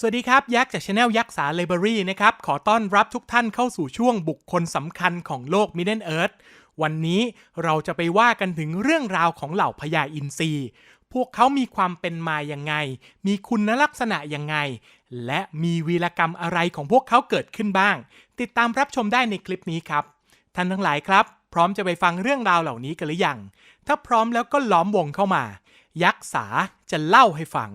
สวัสดีครับ ยักษ์จากช anel ยักษ์สาเลเบอรี่นะครับ ขอต้อนรับทุกท่านเข้าสู่ช่วงบุคคลสำคัญของโลก Middle Earth วันนี้เราจะไปว่ากันถึงเรื่องราวของเหล่าพญาอินทรีพวกเขามีความเป็นมาอย่างไง มีคุณลักษณะยังไง และมีวีรกรรมอะไรของพวกเขาเกิดขึ้นบ้าง ติดตามรับชมได้ในคลิปนี้ครับ ท่านทั้งหลายครับ พร้อมจะไปฟังเรื่องราวเหล่านี้กันหรือยัง ถ้าพร้อมแล้วก็ล้อมวงเข้ามา ยักษ์สาจะเล่าให้ฟัง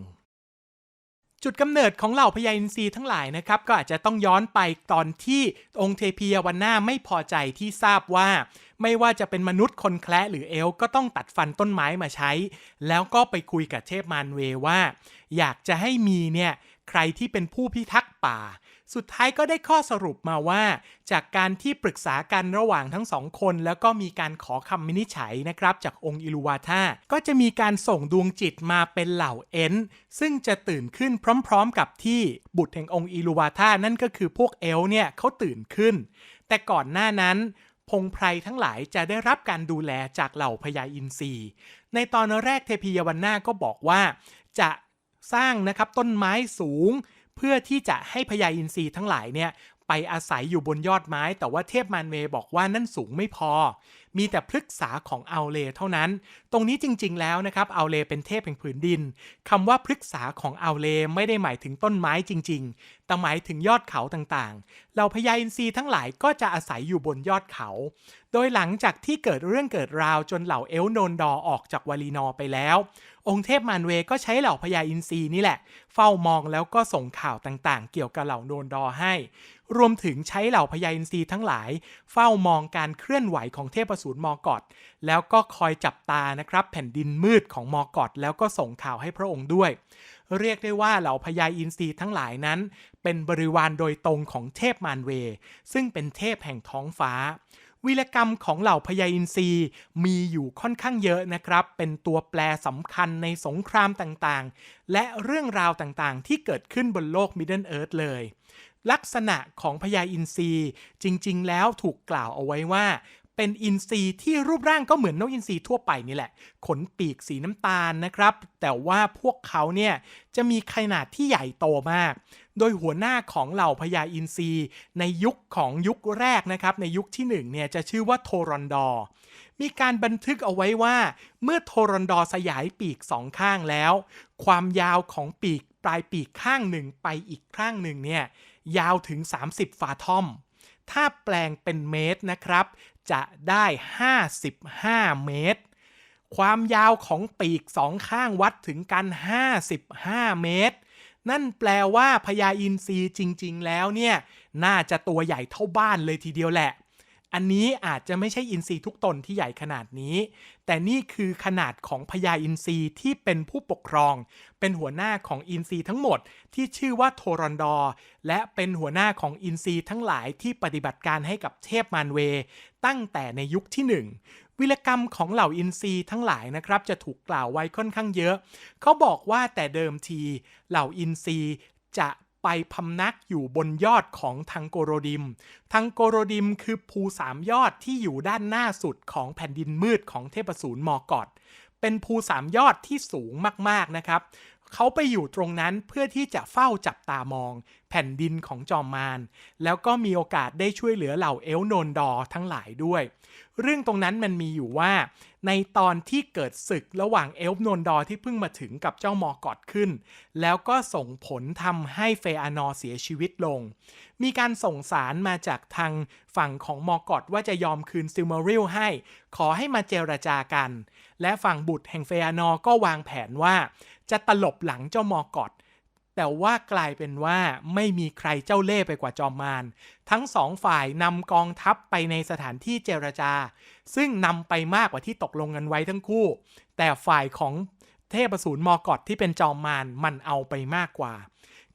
จุดกำเนิดของเหล่าพญาอินทรีทั้งหลายนะครับ ก็อาจจะต้องย้อนไปตอนที่องค์เทพียวันนาไม่พอใจที่ทราบว่า ไม่ว่าจะเป็นมนุษย์คนแคระหรือเอลก็ต้องตัดฟันต้นไม้มาใช้ แล้วก็ไปคุยกับเทพมารเวว่า อยากจะให้มีเนี่ยใครที่เป็นผู้พิทักษ์ป่า สุดท้ายก็ได้ข้อสรุปมาว่า จากการที่ปรึกษากันระหว่างทั้งสองคน แล้วก็มีการขอคำวินิจฉัยนะครับ จากองค์อิลูวาธาก็จะมีการส่งดวงจิตมาเป็นเหล่าเอ็นซึ่งจะตื่นขึ้นพร้อมๆ กับที่บุตรแห่งองค์อิลูวาธานั่นก็คือพวกเอลเนี่ยเขาตื่นขึ้น แต่ก่อนหน้านั้นพงไพรทั้งหลายจะได้รับการดูแลจากเหล่าพญาอินทรีในตอนแรกเทพียวันนาก็บอกว่าจะสร้างนะครับต้นไม้สูง เพื่อที่จะให้พญาอินทรีทั้งหลายเนี่ยไปอาศัยอยู่บนยอดไม้ แต่ว่าเทพมารเวบอกว่านั่นสูงไม่พอ มีแต่พฤกษาของอัลเลเท่านั้น ตรงนี้จริง ๆ แล้วนะครับอัลเลเป็นเทพแห่งผืนดินคำว่าพฤกษาของอัลเลไม่ได้หมายถึงต้นไม้จริง ๆแต่หมายถึงยอดเขาต่างๆเหล่าพญาอินทรีทั้งหลายก็จะอาศัยอยู่บนยอดเขา โดยหลังจากที่เกิดเรื่องเกิดราวจนเหล่าเอลโนนดอออกจากวาลีนอร์ไปแล้ว องค์เทพมารเวก็ใช้เหล่าพญาอินทรีนี่แหละ เฝ้ามองแล้วก็ส่งข่าวต่างๆ เกี่ยวกับเหล่าโนนดอให้ รวมถึงใช้เหล่าพญาอินทรีทั้งหลาย เฝ้ามองการเคลื่อนไหวของเทพสูรมอกอดแล้วก็คอยจับตานะครับแผ่นดินมืดของมอกอดแล้วก็ส่งข่าวให้พระองค์ด้วย เรียกได้ว่าเหล่าพญาอินทรีทั้งหลายนั้น เป็นบริวารโดยตรงของเทพมารเว ซึ่งเป็นเทพแห่งท้องฟ้า วีรกรรมของเหล่าพญาอินทรีมีอยู่ค่อนข้างเยอะนะครับ เป็นตัวแปรสำคัญในสงครามต่างๆ และเรื่องราวต่างๆ ที่เกิดขึ้นบนโลก Middle Earth เลยลักษณะของพญาอินทรีจริง ๆ แล้วถูกกล่าวเอาไว้ว่า เป็นอินทรีที่รูปร่างก็เหมือนนกอินทรีทั่วไปนี่แหละ ขนปีกสีน้ำตาลนะครับ แต่ว่าพวกเขาเนี่ยจะมีขนาดที่ใหญ่โตมาก โดยหัวหน้าของเหล่าพญาอินทรีในยุคของยุคแรกนะครับ ในยุคที่หนึ่งเนี่ยจะชื่อว่าโทรอนดอร์มีการบันทึกเอาไว้ว่า เมื่อโทรอนดอร์สยายปีกสองข้างแล้ว ความยาวของปีกปลายปีกข้างหนึ่งไปอีกข้างหนึ่งเนี่ยยาวถึง 30ฟาทอมถ้าแปลงเป็นเมตรนะครับ จะได้ 55 เมตร ความยาวของปีกสองข้างวัดถึงกัน 55 เมตร นั่นแปลว่าพญาอินทรีจริง ๆ แล้วเนี่ย น่าจะตัวใหญ่เท่าบ้านเลยทีเดียวแหละ อันนี้อาจจะไม่ใช่อินทรีทุกตนที่ใหญ่ขนาดนี้ แต่นี่คือขนาดของพญาอินทรีที่เป็นผู้ปกครอง เป็นหัวหน้าของอินทรีทั้งหมดที่ชื่อว่าโทรอนดอ และเป็นหัวหน้าของอินทรีทั้งหลายที่ปฏิบัติการให้กับเทพมารเว ตั้งแต่ในยุคที่หนึ่งวิรกรรมของเหล่าอินทรีย์ทั้งหลายนะครับ จะถูกกล่าวไว้ค่อนข้างเยอะ เขาบอกว่าแต่เดิมทีเหล่าอินทรีย์จะไปพำนักอยู่บนยอดของทังโกโรดิม ทังโกโรดิมคือภูสามยอดที่อยู่ด้านหน้าสุดของแผ่นดินมืดของเทพสูรมอกอด เป็นภูสามยอดที่สูงมากๆนะครับ เขาไปอยู่ตรงนั้นเพื่อที่จะเฝ้าจับตามอง แผ่นดินของจอมมารแล้วก็มีโอกาสได้ช่วยเหลือเหล่าเอลโนนดอร์ทั้งหลายด้วย เรื่องตรงนั้นมันมีอยู่ว่า ในตอนที่เกิดศึกระหว่างเอลโนนดอร์ที่เพิ่งมาถึงกับเจ้ามอกอดขึ้น แล้วก็ส่งผลทำให้เฟอานอเสียชีวิตลง มีการส่งสารมาจากทางฝั่งของมอกอดว่าจะยอมคืนซิลมาริลให้ ขอให้มาเจรจากัน และฝั่งบุตรแห่งเฟอานอก็วางแผนว่า จะตลบหลังเจ้ามอกอด แต่ว่ากลายเป็นว่าไม่มีใครเจ้าเล่ห์ไปกว่าจอมมารทั้งสองฝ่ายนำกองทัพไปในสถานที่เจรจา ซึ่งนำไปมากกว่าที่ตกลงกันไว้ทั้งคู่ แต่ฝ่ายของเทพสูรมอกอดที่เป็นจอมมารมันเอาไปมากกว่า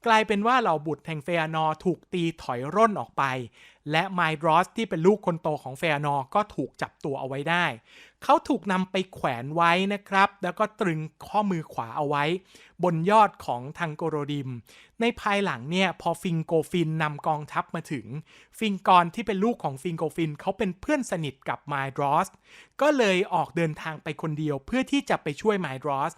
กลายเป็นว่าเหล่าบุตรแห่งเฟอานอถูกตีถอยร่นออกไป และไมดรอสที่เป็นลูกคนโตของเฟอนอร์ก็ถูกจับตัวเอาไว้ได้ เขาถูกนำไปแขวนไว้นะครับ แล้วก็ตรึงข้อมือขวาเอาไว้ บนยอดของทังโกโรดิม ในภายหลังเนี่ยพอฟิงโกฟินนำกองทัพมาถึง ฟิงกอนที่เป็นลูกของฟิงโกฟินเขาเป็นเพื่อนสนิทกับไมดรอสก็เลยออกเดินทางไปคนเดียวเพื่อที่จะไปช่วยไมดรอส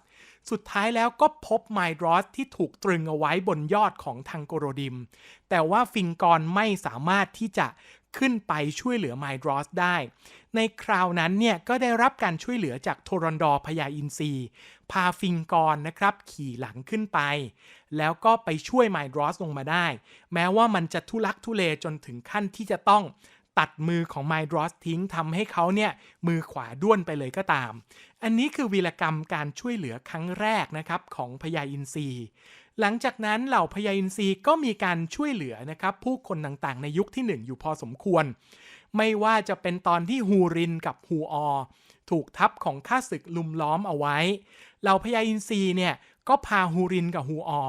สุดท้ายแล้วก็พบไมดรอสที่ถูกตรึงเอาไว้บนยอดของทังโกโรดิม แต่ว่าฟิงกรไม่สามารถที่จะขึ้นไปช่วยเหลือไมดรอสได้ ในคราวนั้นเนี่ยก็ได้รับการช่วยเหลือจากโทรอนดอพญาอินทรีพาฟิงกรนะครับขี่หลังขึ้นไป แล้วก็ไปช่วยไมดรอสลงมาได้ แม้ว่ามันจะทุลักทุเลจนถึงขั้นที่จะต้อง ตัดมือของไมดรอสทิ้งทำให้เขาเนี่ยมือขวาด้วนไปเลยก็ตาม อันนี้คือวีรกรรมการช่วยเหลือครั้งแรกนะครับของพญาอินทรีหลังจากนั้นเหล่าพญาอินทรีก็มีการช่วยเหลือนะครับผู้คนต่างๆ ในยุคที่ 1 อยู่พอสมควร ไม่ว่าจะเป็นตอนที่ฮูรินกับฮูออถูกทัพของข้าศึกลุมล้อมเอาไว้ เหล่าพญาอินทรีเนี่ยก็พาฮูรินกับฮูออ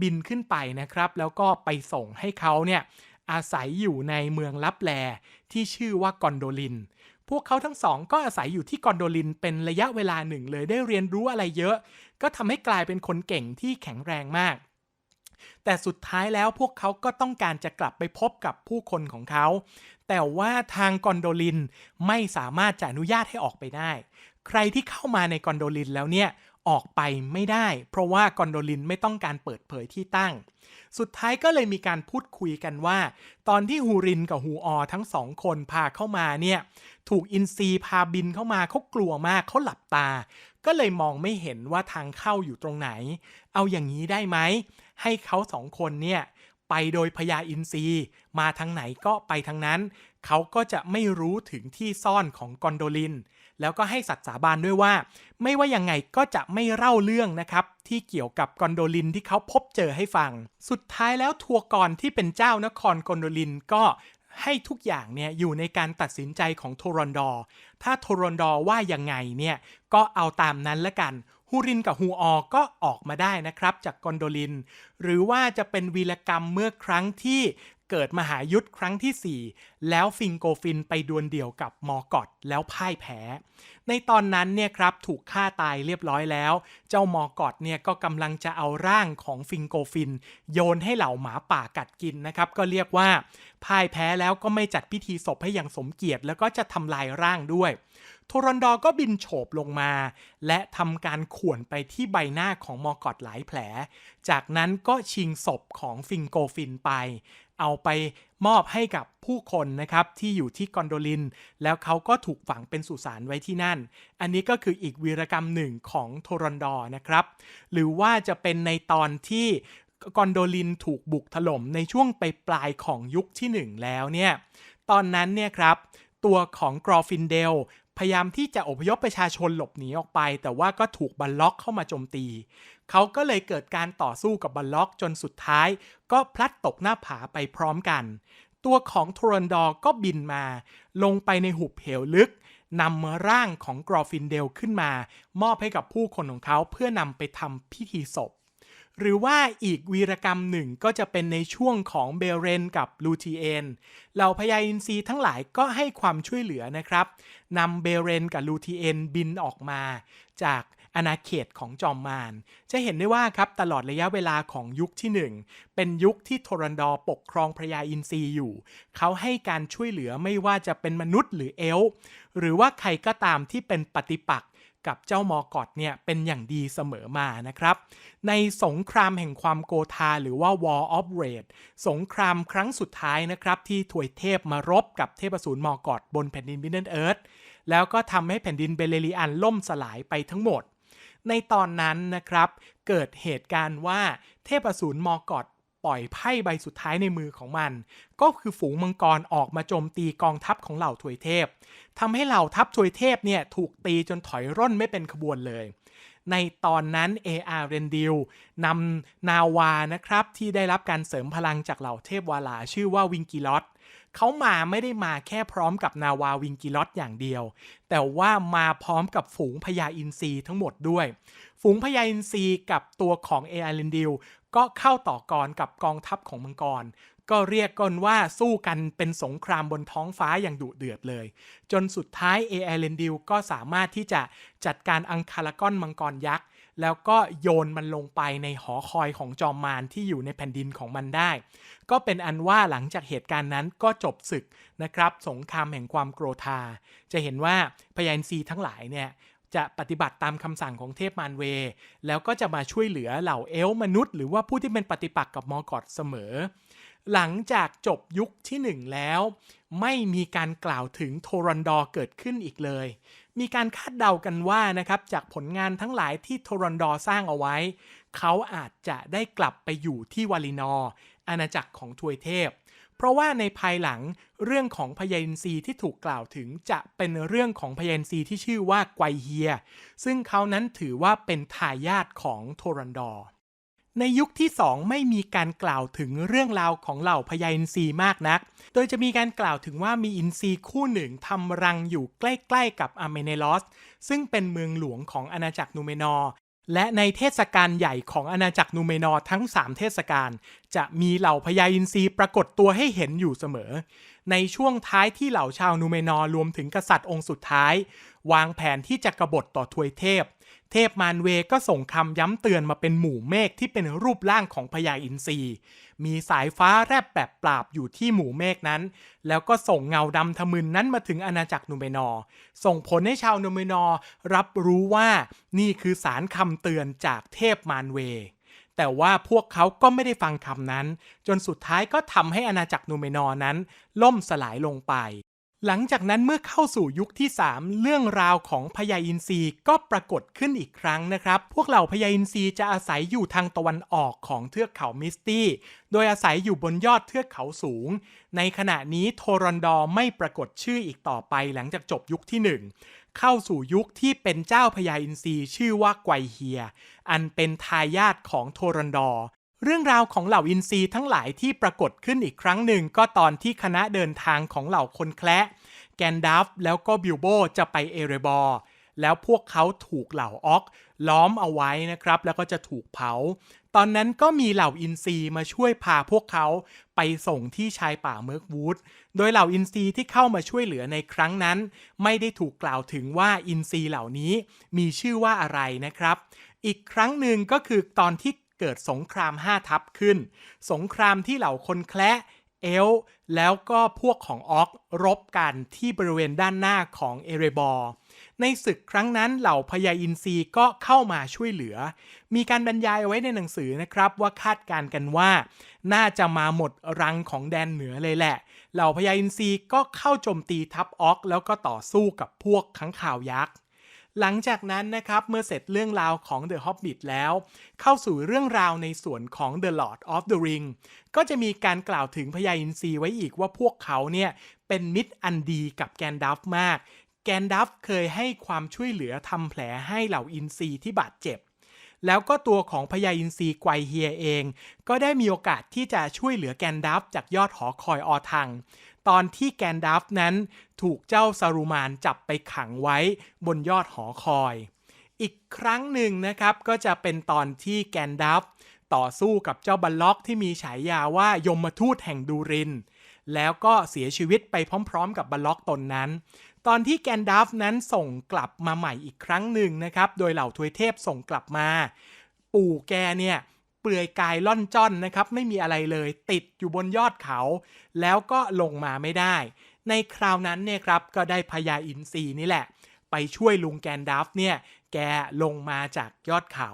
บินขึ้นไปนะครับ แล้วก็ไปส่งให้เขาเนี่ย อาศัยอยู่ในเมืองลับแลที่ชื่อว่ากอนโดลิน พวกเขาทั้งสองก็อาศัยอยู่ที่กอนโดลินเป็นระยะเวลาหนึ่งเลยได้เรียนรู้อะไรเยอะ ก็ทำให้กลายเป็นคนเก่งที่แข็งแรงมาก แต่สุดท้ายแล้วพวกเขาก็ต้องการจะกลับไปพบกับผู้คนของเขา แต่ว่าทางกอนโดลินไม่สามารถจะอนุญาตให้ออกไปได้ ใครที่เข้ามาในกอนโดลินแล้วเนี่ย ออกไปไม่ได้ เพราะว่ากอนโดลินไม่ต้องการเปิดเผยที่ตั้ง สุดท้ายก็เลยมีการพูดคุยกันว่า ตอนที่ฮูรินกับฮูออทั้งสองคนพาเข้ามาเนี่ย ถูกอินซีพาบินเข้ามาเขากลัวมากเขาหลับตา ก็เลยมองไม่เห็นว่าทางเข้าอยู่ตรงไหน เอาอย่างนี้ได้ไหม ให้เขาสองคนเนี่ยไปโดยพญาอินทรีมาทางไหนก็ไปทางนั้น เขาก็จะไม่รู้ถึงที่ซ่อนของกอนโดลิน แล้วก็ให้สัตย์สาบานด้วยว่า ไม่ว่ายังไงก็จะไม่เล่าเรื่องนะครับ ที่เกี่ยวกับกอนโดลินที่เขาพบเจอให้ฟัง สุดท้ายแล้วทัวกรที่เป็นเจ้านครกอนโดลินก็ให้ทุกอย่างเนี่ยอยู่ในการตัดสินใจของโทรอนดอ ถ้าโทรอนดอว่ายังไงเนี่ยก็เอาตามนั้นละกัน ฮูรินกับฮูออก็ออกมาได้นะครับจากกอนโดลิน หรือว่าจะเป็นวีรกรรมเมื่อครั้งที่ เกิดมหายุทธครั้งที่ 4 แล้วฟิงโกฟินไปดวลเดี่ยวกับมอกอดแล้วพ่ายแพ้ ในตอนนั้นเนี่ยครับถูกฆ่าตายเรียบร้อยแล้ว เจ้ามอกอดเนี่ยก็กำลังจะเอาร่างของฟิงโกฟิน โยนให้เหล่าหมาป่ากัดกินนะครับก็เรียกว่าพ่ายแพ้แล้วก็ไม่จัดพิธีศพให้อย่างสมเกียรติ แล้วก็จะทำลายร่างด้วย โทรอนดอก็บินโฉบลงมา และทำการข่วนไปที่ใบหน้าของมอกอดหลายแผล จากนั้นก็ชิงศพของฟิงโกฟินไป เอาไปมอบให้กับผู้คนนะครับที่อยู่ที่กอนโดลิน แล้วเขาก็ถูกฝังเป็นสุสานไว้ที่นั่น อันนี้ก็คืออีกวีรกรรมหนึ่งของโทรอนดอนะครับ หรือว่าจะเป็นในตอนที่กอนโดลินถูกบุกถล่มในช่วงไปปลายของยุคที่ 1 แล้วเนี่ย ตอนนั้นเนี่ยครับ ตัวของกรอฟินเดล พยายามที่จะอพยพประชาชนหลบหนีออกไป แต่ว่าก็ถูกบัลล็อกเข้ามาโจมตี เขาก็เลยเกิดการต่อสู้กับบัลล็อกจนสุดท้าย ก็พลัดตกหน้าผาไปพร้อมกัน ตัวของทรอนดอร์ก็บินมา ลงไปในหุบเหวลึกนำร่างของกรอฟินเดลขึ้นมา มอบให้กับผู้คนของเขาเพื่อนำไปทำพิธีศพ หรือว่าอีกวีรกรรมหนึ่งก็จะเป็นในช่วงของเบเรนกับลูทีเอนเหล่าพญาอินทรีทั้งหลายก็ให้ความช่วยเหลือนะครับนำเบเรนกับลูทีเอนบินออกมา จากอาณาเขตของจอมมาร จะเห็นได้ว่าครับตลอดระยะเวลาของยุคที่ 1 เป็นยุคที่โทรันดอร์ปกครองพญาอินทรีอยู่ เขาให้การช่วยเหลือไม่ว่าจะเป็นมนุษย์หรือเอลหรือว่าใครก็ตามที่เป็นปฏิปักษ์ กับเจ้ามอกอดเนี่ยเป็นอย่างดีเสมอมานะครับ ในสงครามแห่งความโกธาหรือว่า War of Rage สงครามครั้งสุดท้ายนะครับที่ถวยเทพมารบกับเทพสูรมอกอดบนแผ่นดินบินเนเอิร์ธแล้วก็ทำให้แผ่นดินเบเลริอันล่มสลายไปทั้งหมด ในตอนนั้นนะครับ เกิดเหตุการณ์ว่าเทพสูรมอกอด ปล่อยไพ่ใบสุดท้ายในมือของมัน ก็คือฝูงมังกรออกมาโจมตีกองทัพของเหล่าถวยเทพทำให้เหล่าทัพถวยเทพเนี่ยถูกตีจนถอยร่นไม่เป็นขบวนเลย ในตอนนั้น A.R. เรนดิลนำนาวานะครับที่ได้รับการเสริมพลังจากเหล่าเทพวาลาชื่อว่าวิงกิลอต เขามาไม่ได้มาแค่พร้อมกับนาวาวิงกิลอตอย่างเดียว แต่ว่ามาพร้อมกับฝูงพญาอินทรีทั้งหมดด้วย ฝูงพญาอินทรีกับตัวของเอไอรินดิลก็เข้าต่อกรกับกองทัพของมังกร ก็เรียกกันว่าสู้กันเป็นสงครามบนท้องฟ้าอย่างดุเดือดเลย จนสุดท้ายเอเอเลนดิลก็สามารถที่จะจัดการอังคารากอนมังกรยักษ์แล้วก็โยนมันลงไปในหอคอยของจอมมารที่อยู่ในแผ่นดินของมันได้ ก็เป็นอันว่าหลังจากเหตุการณ์นั้นก็จบศึกนะครับ สงครามแห่งความโกรธา จะเห็นว่าพยานซีทั้งหลายเนี่ยจะปฏิบัติตามคำสั่งของเทพมารเว แล้วก็จะมาช่วยเหลือเหล่าเอลมนุษย์ หรือว่าผู้ที่เป็นปฏิปักษ์กับมอร์กอตเสมอ หลังจากจบยุคที่หนึ่งแล้ว ไม่มีการกล่าวถึงโทรอนดอร์เกิดขึ้นอีกเลย มีการคาดเดากันว่านะครับจากผลงานทั้งหลายที่โทรอนดอร์สร้างเอาไว้ เขาอาจจะได้กลับไปอยู่ที่วาลินอ อาณาจักรของทวยเทพ เพราะว่าในภายหลังเรื่องของพยาอินทรีที่ถูกกล่าวถึงจะเป็นเรื่องของพยาอินทรีที่ชื่อว่าไกวเฮีย ซึ่งเขานั้นถือว่าเป็นทายาทของโทรันดอร์ในยุคที่ 2 ไม่มีการกล่าวถึงเรื่องราวของเหล่าพญาอินทรีมากนัก โดยจะมีการกล่าวถึงว่ามีอินทรีคู่หนึ่งทำรังอยู่ใกล้ๆกับอเมเนลอส ซึ่งเป็นเมืองหลวงของอาณาจักรนูเมนอร์ และในเทศกาลใหญ่ของอาณาจักรนูเมนอร์ทั้ง 3 เทศกาลจะมีเหล่าพญาอินทรีปรากฏตัวให้เห็นอยู่เสมอ ในช่วงท้ายที่เหล่าชาวนูเมนอร์รวมถึงกษัตริย์องค์สุดท้าย วางแผนที่จะกบฏต่อทวยเทพ เทพมารเวก็ส่งคำย้ำเตือนมาเป็นหมู่เมฆที่เป็นรูปร่างของพญาอินทรีมีสายฟ้าแรบแบบปราบอยู่ที่หมู่เมฆนั้น แล้วก็ส่งเงาดำทะมึนนั้นมาถึงอาณาจักรนูเมนอร์ส่งผลให้ชาวนูเมนอร์รับรู้ว่านี่คือสารคำเตือนจากเทพมารเวแต่ว่าพวกเขาก็ไม่ได้ฟังคำนั้น จนสุดท้ายก็ทำให้อาณาจักรนูเมนอร์นั้น ล่มสลายลงไป หลังจากนั้นเมื่อเข้าสู่ยุคที่ 3 เรื่องราวของพญาอินทรีก็ปรากฏขึ้นอีกครั้งนะครับ พวกเหล่าพญาอินทรีจะอาศัยอยู่ทางตะวันออกของเทือกเขามิสตี้ โดยอาศัยอยู่บนยอดเทือกเขาสูง ในขณะนี้โทรอนดอไม่ปรากฏชื่ออีกต่อไปหลังจากจบยุคที่ 1 เข้าสู่ยุคที่เป็นเจ้าพญาอินทรีชื่อว่าไกวเฮีย อันเป็นทายาทของโทรอนดอร์ เรื่องราวของเหล่าอินทรีทั้งหลายที่ปรากฏขึ้นอีกครั้งหนึ่งก็ตอนที่คณะเดินทางของเหล่าคนแคละแกนดัฟแล้วก็บิลโบจะไปเอเรบอร์แล้วพวกเขาถูกเหล่าออกล้อมเอาไว้นะครับ แล้วก็จะถูกเผา ตอนนั้นก็มีเหล่าอินซีมาช่วยพาพวกเขาไปส่งที่ชายป่าเมิร์กวูด โดยเหล่าอินซีที่เข้ามาช่วยเหลือในครั้งนั้น ไม่ได้ถูกกล่าวถึงว่าอินซีเหล่านี้มีชื่อว่าอะไรนะครับ อีกครั้งหนึ่งก็คือตอนที่ เกิดสงคราม 5 ทับขึ้น สงครามที่เหล่าคนแคละเอลแล้วก็พวกของออกรบกันที่บริเวณด้านหน้าของเอเรบอร์ในศึกครั้งนั้นเหล่าพญาอินทรีก็เข้ามาช่วยเหลือ มีการบรรยายไว้ในหนังสือนะครับว่าคาดการกันว่า น่าจะมาหมดรังของแดนเหนือเลยแหละ เหล่าพญาอินทรีก็เข้าโจมตีทัพออกแล้วก็ต่อสู้กับพวกขังข่าวยักษ์ หลังจากนั้นนะครับเมื่อเสร็จเรื่องราวของ The Hobbit แล้ว เข้าสู่เรื่องราวในส่วนของ The Lord of the Ring ก็จะมีการกล่าวถึงพญาอินทรีไว้อีกว่าพวกเขาเนี่ยเป็นมิตรอันดีกับแกนดัฟมาก แกนดัฟเคยให้ความช่วยเหลือทำแผลให้เหล่าอินทรีที่บาดเจ็บแล้วก็ตัวของพญาอินทรีไกวเฮียเอง ก็ได้มีโอกาสที่จะช่วยเหลือแกนดัฟจากยอดหอคอยออทัง ตอนที่แกนดัฟนั้นถูกเจ้าซารูมานจับไปขังไว้บนยอดหอคอย อีกครั้งหนึ่งนะครับก็จะเป็นตอนที่แกนดัฟต่อสู้กับเจ้าบัลล็อกที่มีฉายาว่ายมทูตแห่งดูริน แล้วก็เสียชีวิตไปพร้อมๆ กับบัลล็อกตนนั้น ตอนที่แกนดัฟนั้นส่งกลับมาใหม่อีกครั้งหนึ่งนะครับ โดยเหล่าทวยเทพส่งกลับมา ปู่แกเนี่ย เปลือยกายล่อนจ้อนนะครับไม่มีอะไรเลย ติดอยู่บนยอดเขา แล้วก็ลงมาไม่ได้ ในคราวนั้นเนี่ยครับก็ได้พญาอินทรีนี่แหละ ไปช่วยลุงแกนดัฟเนี่ยแกลงมาจากยอดเขา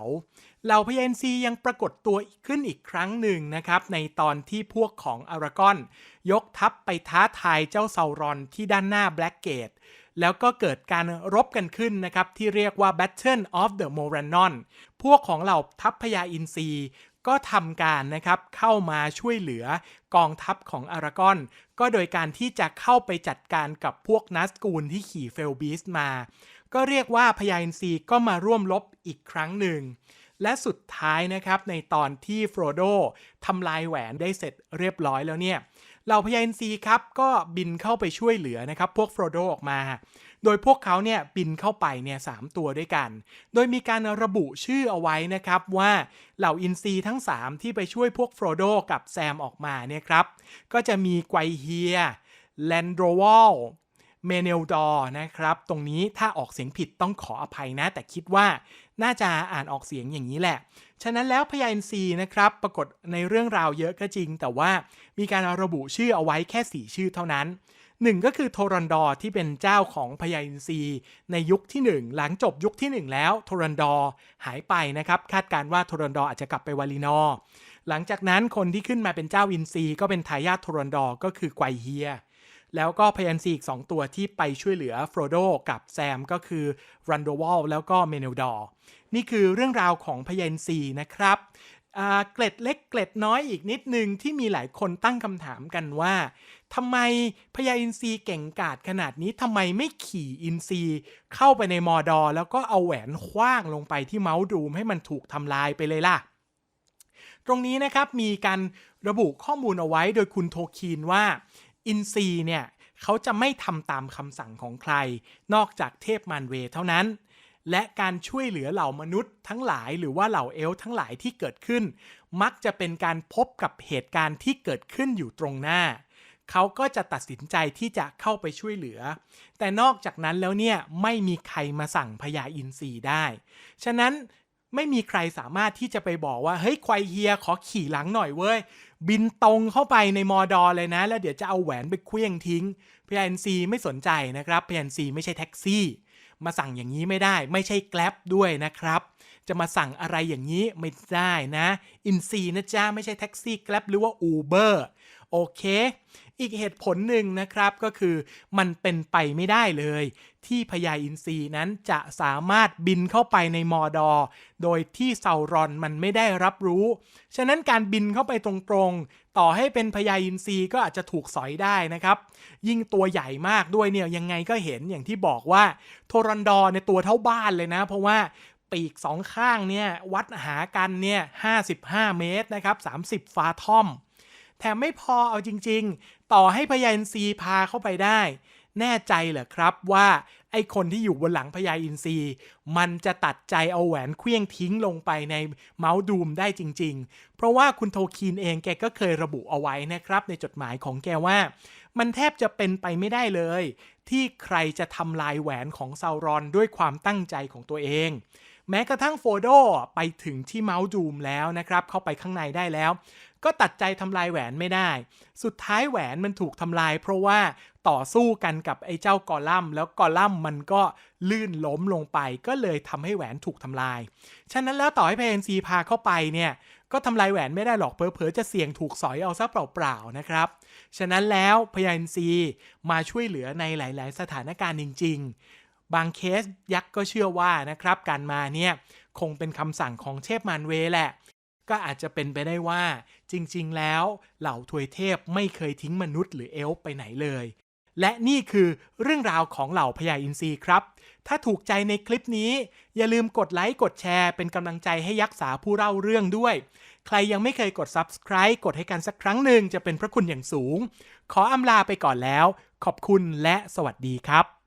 เหล่าพญาอินทรียังปรากฏตัวขึ้นอีกครั้งหนึ่งนะครับ ในตอนที่พวกของอารากอน ยกทัพไปท้าทายเจ้าเซารอนที่ด้านหน้าแบล็กเกต แล้วก็เกิดการรบกันขึ้นนะครับ ที่เรียกว่า Battle of the Morannon พวกของเหล่าทัพพญาอินทรีก็ทำการนะครับเข้ามาช่วยเหลือกองทัพของอารากอน ก็โดยการที่จะเข้าไปจัดการกับพวกนัสกูลที่ขี่เฟลบีสมา ก็เรียกว่าพญาอินทรีก็มาร่วมรบอีกครั้งหนึ่ง และสุดท้ายนะครับในตอนที่โฟรโดทำลายแหวนได้เสร็จเรียบร้อยแล้วเนี่ย เหล่าพญาอินทรีครับก็บินเข้าไปช่วยเหลือนะครับพวกโฟรโดออกมา โดยพวกเขาเนี่ยบินเข้าไปเนี่ยสามตัวด้วยกัน โดยมีการระบุชื่อเอาไว้นะครับว่าเหล่าอินทรีทั้ง 3 ที่ไปช่วยพวกโฟรโดกับแซมออกมาเนี่ยครับก็จะมีไกวเฮียแลนโดรวอล เมเนลดอร์นะครับ ตรงนี้ถ้าออกเสียงผิดต้องขออภัยนะ แต่คิดว่าน่าจะอ่านออกเสียงอย่างนี้แหละ ฉะนั้นแล้วพญาอินทรีนะครับ ปรากฏในเรื่องราวเยอะก็จริง แต่ว่ามีการระบุชื่อเอาไว้แค่ 4 ชื่อเท่านั้นหนึ่งก็คือโทรันดอร์ที่เป็นเจ้าของพญาอินทรีในยุคที่ 1 หลังจบยุคที่ 1 แล้วโทรันดอร์หายไปนะครับ คาดการณ์ว่าโทรันดอร์อาจจะกลับไปวาลีนอ หลังจากนั้นคนที่ขึ้นมาเป็นเจ้าอินทรีก็เป็นทายาทโทรันดอร์ก็คือไกวเฮีย แล้วก็พยันซีอีก 2 ตัวที่ไปช่วยเหลือฟโรโดกับแซมก็คือรันโดวอลแล้วก็เมเนลดอร์นี่คือเรื่องราวของพยันซีนะครับเกล็ดเล็กเกล็ดน้อยอีกนิดนึงที่มีหลายคนตั้งคำถามกันว่าทำไมพญาอินทรีเก่งกาจขนาดนี้ทำไมไม่ขี่อินทรีเข้าไปในมอดอ แล้วก็เอาแหวนคว้างลงไปที่เมาส์ดูมให้มันถูกทำลายไปเลยล่ะ ตรงนี้นะครับมีการระบุข้อมูลเอาไว้โดยคุณโทคีนว่า อินซีเนี่ยเขาจะไม่ทำตามคำสั่งของใคร นอกจากเทพมารเวย์เท่านั้น และการช่วยเหลือเหล่ามนุษย์ทั้งหลายหรือว่าเหล่าเอลทั้งหลายที่เกิดขึ้น มักจะเป็นการพบกับเหตุการณ์ที่เกิดขึ้นอยู่ตรงหน้า เขาก็จะตัดสินใจที่จะเข้าไปช่วยเหลือ แต่นอกจากนั้นแล้วเนี่ยไม่มีใครมาสั่งพญาอินทรีได้ ฉะนั้นไม่มีใครสามารถที่จะไปบอกว่าเฮ้ยควายเฮียขอขี่หลังหน่อยเว้ย บินตรงเข้าไปในมอดอเลยนะ แล้วเดี๋ยวจะเอาแหวนไปเคลี้ยงทิ้ง PNC ไม่สนใจนะครับ PNC ไม่ใช่แท็กซี่ มาสั่งอย่างนี้ไม่ได้ ไม่ใช่แกล็บด้วยนะครับ จะมาสั่งอะไรอย่างนี้ไม่ได้นะ อินซีนะจ๊ะ ไม่ใช่แท็กซี่แกล็บหรือว่าอูเบอร์โอเค อีกเหตุผลหนึ่งนะครับก็คือมันเป็นไปไม่ได้เลย ที่พญาอินทรีนั้นจะสามารถบินเข้าไปในมอดอ โดยที่เซารอนมันไม่ได้รับรู้ ฉะนั้นการบินเข้าไปตรงๆ ต่อให้เป็นพญาอินทรีก็อาจจะถูกสอยได้นะครับ ยิ่งตัวใหญ่มากด้วยเนี่ยยังไงก็เห็นอย่างที่บอกว่าโทรันดอในตัวเท่าบ้านเลยนะ เพราะว่าปีกสองข้างเนี่ยวัดหากันเนี่ย 55 เมตรนะครับ 30 ฟาทอม แถมไม่พอเอาจริง ๆ ต่อให้พญาอินทรีพาเข้าไปได้ แน่ใจเหรอครับว่าไอคนที่อยู่บนหลังพญาอินทรีมันจะตัดใจเอาแหวนเคลี้ยงทิ้งลงไปในเมาส์ดูมได้จริง ๆ เพราะว่าคุณโทคีนเองแกก็เคยระบุเอาไว้นะครับ ในจดหมายของแกว่า มันแทบจะเป็นไปไม่ได้เลย ที่ใครจะทำลายแหวนของซาวรอนด้วยความตั้งใจของตัวเองแม้กระทั่งโฟโดไปถึงที่เมาส์ดูมแล้วนะครับ เข้าไปข้างในได้แล้ว ก็ตัดใจทำลายแหวนไม่ได้ สุดท้ายแหวนมันถูกทำลาย เพราะว่าต่อสู้กันกับไอ้เจ้ากอลัมแล้วกอลัมมันก็ลื่นล้มลงไป ก็เลยทำให้แหวนถูกทำลาย ฉะนั้นแล้วต่อให้เพนซีพาเข้าไปเนี่ยก็ทำลายแหวนไม่ได้หรอกเพอเพอๆจะเสี่ยงถูกสอยเอาซะเปล่าๆนะครับ ฉะนั้นแล้วพยานซีมาช่วยเหลือในหลาย ๆ สถานการณ์จริง ๆ บางเคสยักษ์ก็เชื่อว่านะครับ การมาเนี่ยคงเป็นคำสั่งของเทพมารเวแหละ ก็อาจจะเป็นไปได้ว่าจริงๆ แล้วเหล่าทวยเทพไม่เคยทิ้งมนุษย์หรือเอลฟ์ไปไหนเลย และนี่คือเรื่องราวของเหล่าพญาอินทรีครับ ถ้าถูกใจในคลิปนี้ อย่าลืมกดไลค์กดแชร์เป็นกำลังใจให้ยักษ์สาผู้เล่าเรื่องด้วย ใครยังไม่เคยกด subscribe กดให้กันสักครั้งหนึ่งจะเป็นพระคุณอย่างสูง ขออำลาไปก่อนแล้ว ขอบคุณและสวัสดีครับ